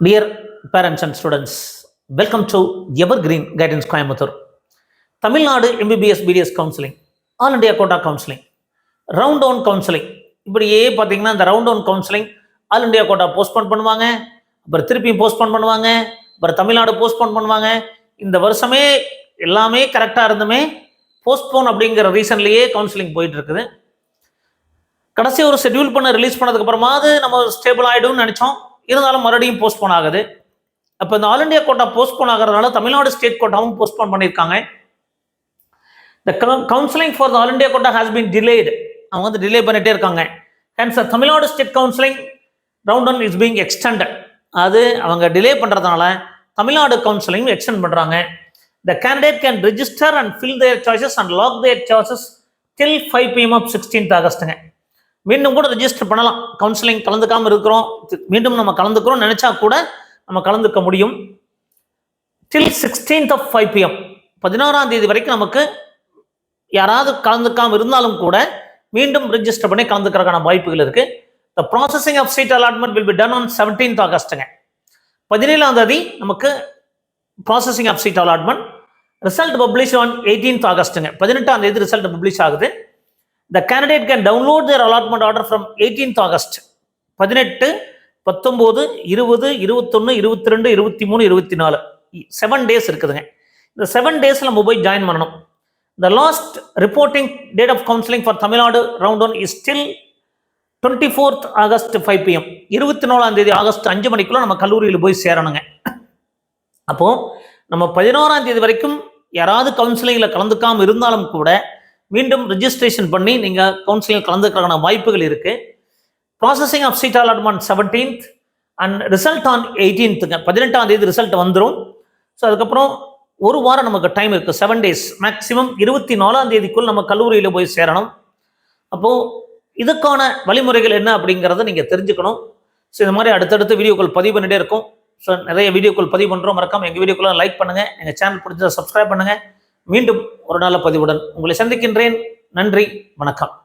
Dear parents and students welcome to evergreen guidance Coimbatore Tamil Nadu MBBS BDS counselling all India quota counselling round down counselling இப்படியே பார்த்தீங்கன்னா இந்த round down counselling all India quota postpone பண்ணுவாங்க அப்புறம் திருப்பியும் postpone பண்ணுவாங்க அப்புறம் Tamil Nadu postpone பண்ணுவாங்க. இந்த வருஷமே எல்லாமே கரெக்டாக இருந்துமே போஸ்ட்போன் அப்படிங்கிற ரீசன்லேயே கவுன்சிலிங் போயிட்டு இருக்குது கடைசி ஒரு ஷெட்யூல் பண்ண ரிலீஸ் பண்ணதுக்கு அப்புறமாவது நம்ம ஸ்டேபிள் ஆகிடும்னு நினச்சோம். இருந்தாலும் மறுபடியும் போஸ்ட்போன் ஆகுது. அப்போ இந்த ஆல் இண்டியா கோட்டா போஸ்ட்போன் ஆகிறதுனால தமிழ்நாடு ஸ்டேட் கோட்டாவும் போஸ்ட்போன் பண்ணியிருக்காங்க. The counselling for the all India quota has been delayed அவங்க வந்து டிலே பண்ணிட்டே இருக்காங்க. Hence Tamil Nadu state counselling round one is being extended அது அவங்க டிலே பண்ணுறதுனால தமிழ்நாடு கவுன்சிலிங் எக்ஸ்டெண்ட் பண்ணுறாங்க the candidate can register and fill their choices and lock their choices till five PM of sixteenth ஆகஸ்ட்டுங்க மீண்டும் கூட register பண்ணலாம். Counselling கலந்துக்காமல் இருக்கிறோம். மீண்டும் நம்ம கலந்துக்கிறோம் நினச்சா கூட நம்ம கலந்துக்க முடியும். Till sixteenth of five PM பதினாறாம் தேதி வரைக்கும் நமக்கு யாராவது கலந்துக்காமல் இருந்தாலும் கூட மீண்டும் ரிஜிஸ்டர் பண்ணி கலந்துக்கிறதுக்கான வாய்ப்புகள் இருக்கு. The processing of seat allotment will be done on seventeenth ஆகஸ்ட்டுங்க பதினேழாம் தேதி நமக்கு processing of seat allotment result publish on eighteenth ஆகஸ்ட்டுங்க பதினெட்டாம் தேதி ரிசல்ட் பப்ளிஷ் ஆகுது. The candidate can download their allotment order from eighteenth August பதினெட்டு பத்தொம்போது இருபது இருபத்தொன்று இருபத்தி ரெண்டு இருபத்தி மூணு இருபத்தி நாலு செவன் டேஸ் இருக்குதுங்க. இந்த செவன் டேஸில் நம்ம போய் ஜாயின் பண்ணணும். The last reporting date of counselling for Tamil Nadu round one is still twenty fourth August five PM இருபத்தி நாலாம் தேதி ஆகஸ்ட் அஞ்சு மணிக்குள்ள நம்ம கல்லூரியில் போய் சேரணுங்க. அப்போது நம்ம பதினோராம் தேதி வரைக்கும் யாராவது கவுன்சிலிங்கில் கலந்துக்காமல் இருந்தாலும் கூட மீண்டும் ரிஜிஸ்ட்ரேஷன் பண்ணி நீங்கள் கவுன்சிலிங் கலந்துக்கிறதுக்கான வாய்ப்புகள் இருக்குது processing of seat allotment seventeenth and result on எயிட்டீன்த்துங்க பதினெட்டாம் தேதி ரிசல்ட் வந்துடும் ஸோ அதுக்கப்புறம் ஒரு வாரம் நமக்கு டைம் இருக்குது செவன் டேஸ் மேக்ஸிமம் இருபத்தி நாலாம் தேதிக்குள் நம்ம கல்லூரியில் போய் சேரணும். அப்போது இதுக்கான வழிமுறைகள் என்ன அப்படிங்கிறத நீங்கள் தெரிஞ்சுக்கணும். ஸோ இந்த மாதிரி அடுத்தடுத்து வீடியோக்கள் பதிவு பண்ணிகிட்டே இருக்கும். ஸோ நிறைய வீடியோக்கள் பதிவு பண்ணுறோம் மறக்காமல் எங்கள் வீடியோக்கெல்லாம் லைக் பண்ணுங்கள் எங்கள் சேனல் பிடிச்சதை சப்ஸ்கிரைப் பண்ணுங்கள் மீண்டும் ஒரு நல்ல பதிவுடன் உங்களை சந்திக்கின்றேன். நன்றி வணக்கம்.